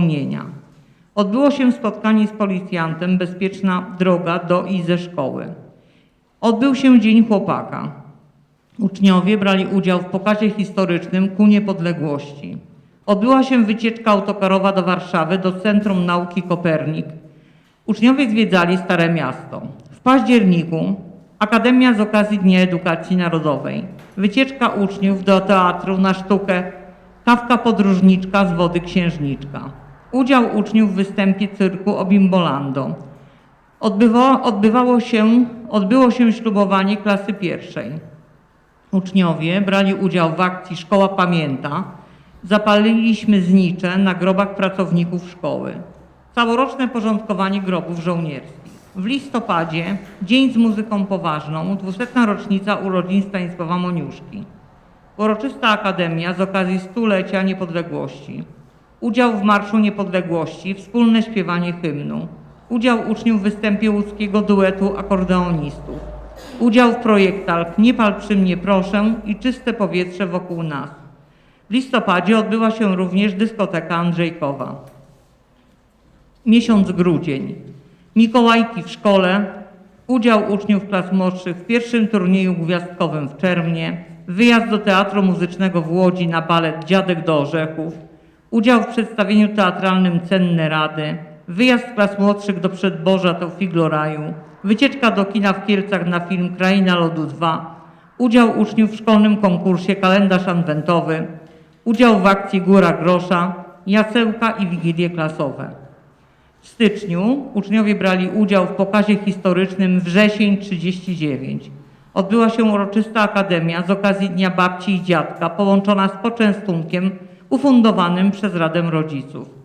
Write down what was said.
wspomnienia. Odbyło się spotkanie z policjantem Bezpieczna droga do i ze szkoły. Odbył się Dzień Chłopaka. Uczniowie brali udział w pokazie historycznym ku niepodległości. Odbyła się wycieczka autokarowa do Warszawy, do Centrum Nauki Kopernik. Uczniowie zwiedzali Stare Miasto. W październiku Akademia z okazji Dnia Edukacji Narodowej. Wycieczka uczniów do teatru na sztukę Kawka Podróżniczka z Wody Księżniczka. Udział uczniów w występie cyrku Obimbolando. Odbywa, odbywało się, odbyło się ślubowanie klasy pierwszej. Uczniowie brali udział w akcji Szkoła Pamięta. Zapaliliśmy znicze na grobach pracowników szkoły. Całoroczne porządkowanie grobów żołnierskich. W listopadzie Dzień z muzyką poważną, 200. rocznica urodzin Stanisława Moniuszki. Uroczysta Akademia z okazji stulecia niepodległości. Udział w Marszu Niepodległości, wspólne śpiewanie hymnu. Udział uczniów w występie łódzkiego duetu akordeonistów. Udział w projektach Nie pal przy mnie proszę i Czyste powietrze wokół nas. W listopadzie odbyła się również dyskoteka Andrzejkowa. Miesiąc grudzień. Mikołajki w szkole, udział uczniów klas młodszych w pierwszym turnieju gwiazdkowym w Czermnie, wyjazd do Teatru Muzycznego w Łodzi na balet Dziadek do Orzechów, udział w przedstawieniu teatralnym Cenne Rady, wyjazd klas młodszych do Przedboża do Figloraju, wycieczka do kina w Kielcach na film Kraina Lodu 2, udział uczniów w szkolnym konkursie Kalendarz Adwentowy, udział w akcji Góra Grosza, jasełka i wigilie klasowe. W styczniu uczniowie brali udział w pokazie historycznym Wrzesień 39. Odbyła się uroczysta akademia z okazji Dnia Babci i Dziadka, połączona z poczęstunkiem ufundowanym przez Radę Rodziców.